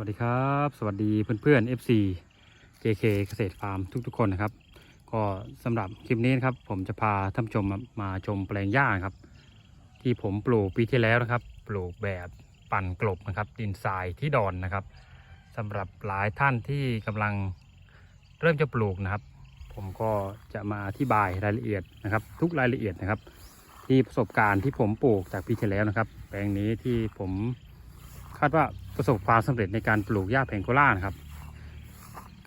วัสดีครับ สวัสดีเพื่อนๆ FC JK เกษตรฟาร์มทุกๆ คนนะครับ ก็สำหรับคลิปนี้นะครับ ผมจะพาท่านชมมามาชมแปลงหญ้าครับ ที่ผมปลูกปีที่แล้วนะครับ ปลูกแบบปั่นกลบนะครับ ดินทรายที่ดอนนะครับสำหรับหลายท่านที่กำลังเริ่มจะปลูกนะครับ ผมก็จะมาอธิบายรายละเอียดนะครับ ทุกรายละเอียดนะครับ ที่ประสบการณ์ที่ผมปลูกจากปีที่แล้วนะครับ แปลงนี้ที่ผมคาดว่า ประสบความสำเร็จในการปลูกหญ้าแพงโกล่านะครับ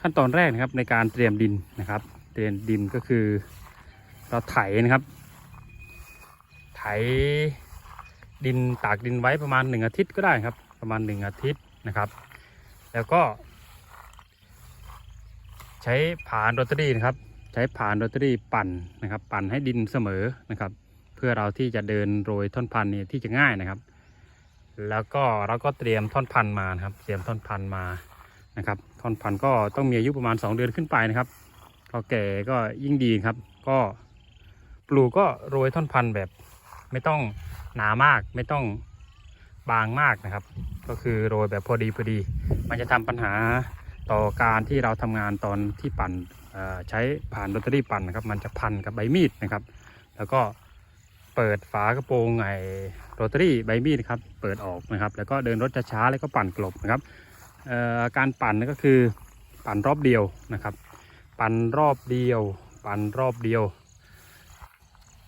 ขั้นตอนแรกนะครับในการเตรียมดินนะครับ เตรียมดินก็คือเราไถนะครับ ไถดินตากดินไว้ประมาณหนึ่งอาทิตย์ก็ได้ครับ ประมาณหนึ่งอาทิตย์นะครับ แล้วก็ ใช้ผานโรตารี่นะครับ ใช้ผานโรตารี่ปั่นนะครับ ปั่นให้ดินเสมอนะครับ เพื่อเราที่จะเดินโรยท่อนพันธุ์นี่ที่จะง่ายนะครับ แล้วก็เราก็เตรียมท่อนพันธุ์มานะครับ เตรียมท่อนพันธุ์มานะครับ ท่อนพันธุ์ก็ต้องมีอายุประมาณ 2 เดือนขึ้นไปนะครับพอแก่ก็ยิ่งดีครับ ก็ปลูกก็โรยท่อนพันธุ์แบบไม่ต้องหนามากไม่ต้องบางมากนะครับ ก็คือโรยแบบพอดีพอดี มันจะทำปัญหาต่อการที่เราทำงานตอนที่ปั่นใช้ผ่านโรตารี่ปั่นนะครับ มันจะพันกับใบมีดนะครับ แล้วก็ เปิดฝากระโปรงไอโรตารี่ใบมีดครับ เปิดออกนะครับ แล้วก็เดินรถช้าๆแล้วก็ปั่นกลบนะครับการปั่นก็คือปั่นรอบเดียวนะครับ ปั่นรอบเดียว ปั่นรอบเดียว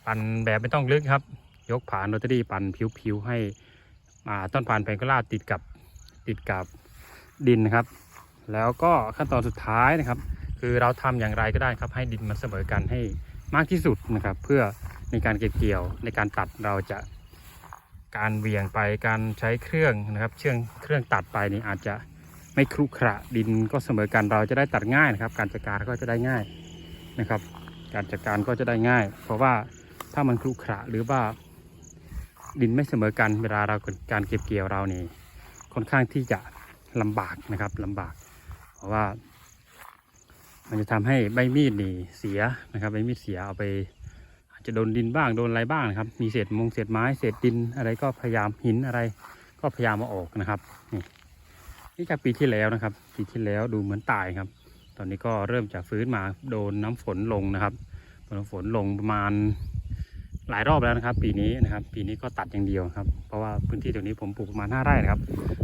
ปั่นแบบไม่ต้องลึกครับ ยกผ่านโรตารี่ปั่นผิวๆให้ต้นผ่านแพงกล่าติดกับติดกับดินนะครับ แล้วก็ขั้นตอนสุดท้ายนะครับ คือเราทำอย่างไรก็ได้ครับ ให้ดินมันเสมอกันให้มากที่สุดนะครับ เพื่อ ในการเก็บเกี่ยวในการตัดเราจะการเวียงไปการใช้เครื่องนะครับเชื่องเครื่องตัดไปนี่อาจจะไม่ครุขระดินก็เสมอกันเราจะได้ตัดง่ายนะครับ การจัดการก็จะได้ง่ายนะครับ การจัดการก็จะได้ง่าย เพราะว่าถ้ามันครุขระหรือว่าดินไม่เสมอกันเวลาเราการเก็บเกี่ยวเรานี่ค่อนข้างที่จะลำบากนะครับลำบาก เพราะว่า มันจะทำให้ใบมีดนี่เสียนะครับใบมีดเสียเอาไป จะโดนดินบ้างโดนอะไรบ้างนะครับ มีเศษมงเศษไม้เศษดินอะไรก็พยายามหินอะไร ก็พยายามมาออกนะครับ นี่นี่จากปีที่แล้วนะครับ ปีที่แล้วดูเหมือนตายครับ ตอนนี้ก็เริ่มจะฟื้นมาโดนน้ำฝนลงนะครับโดนน้ำฝนลงประมาณหลายรอบแล้วนะครับ ปีนี้นะครับ ปีนี้ก็ตัดอย่างเดียวครับ เพราะว่าพื้นที่ตรงนี้ผมปลูกประมาณห้าไร่นะครับ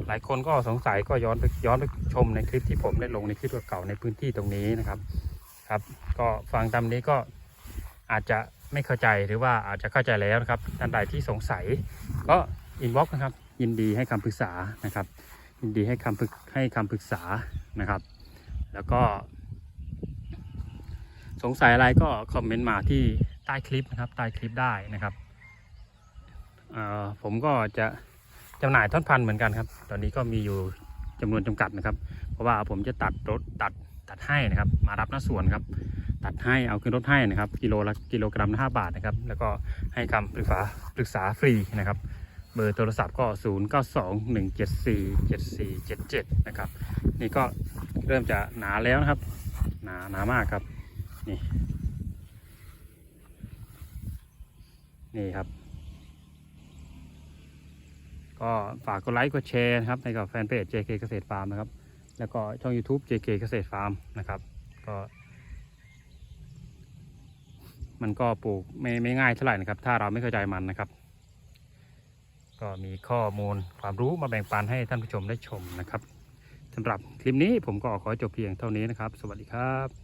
หลายคนก็สงสัยก็ย้อนไปย้อนไปชมในคลิปที่ผมได้ลงในคลิปเก่าในพื้นที่ตรงนี้นะครับ ครับ ก็ฟังตามนี้ก็อาจจะ ไม่เข้าใจหรือว่าอาจจะเข้าใจแล้วนะครับท่านใดที่สงสัย ก็อินบ็อกนะครับ ยินดีให้คำปรึกษานะครับ ยินดีให้คำปรึกให้คำปรึกษานะครับ แล้วก็ สงสัยอะไรก็คอมเมนต์มาที่ใต้คลิปนะครับใต้คลิปได้นะครับผมก็จะจำหน่ายท่อนพันธุ์เหมือนกันครับ ตอนนี้ก็มีอยู่จำนวนจำกัดนะครับ เพราะว่าผมจะตัดรถตัดตัดให้นะครับ มารับหน้าสวนครับ ตัดให้เอาขึ้นรถให้นะครับ กิโลละกิโลกรัมละห้าบาทนะครับ แล้วก็ให้คำปรึกษาปรึกษาฟรีนะครับ เบอร์โทรศัพท์ก็ 0 9 2 1 7 4 7 4 7 7 นะครับ นี่ก็เริ่มจะหนาแล้วนะครับ หนาหนามากครับ นี่ นี่ครับ ก็ฝากกดไลค์กดแชร์นะครับในกับแฟนเพจ JK เกษตรฟาร์มนะครับ แล้วก็ช่อง YouTube JK เกษตรฟาร์มนะครับ ก็ มันก็ปลูกไม่ไม่ง่ายเท่าไหร่นะครับ ถ้าเราไม่เข้าใจมันนะครับ ก็มีข้อมูลความรู้มาแบ่งปันให้ท่านผู้ชมได้ชมนะครับสำหรับคลิปนี้ผมก็ขอจบเพียงเท่านี้นะครับ สวัสดีครับ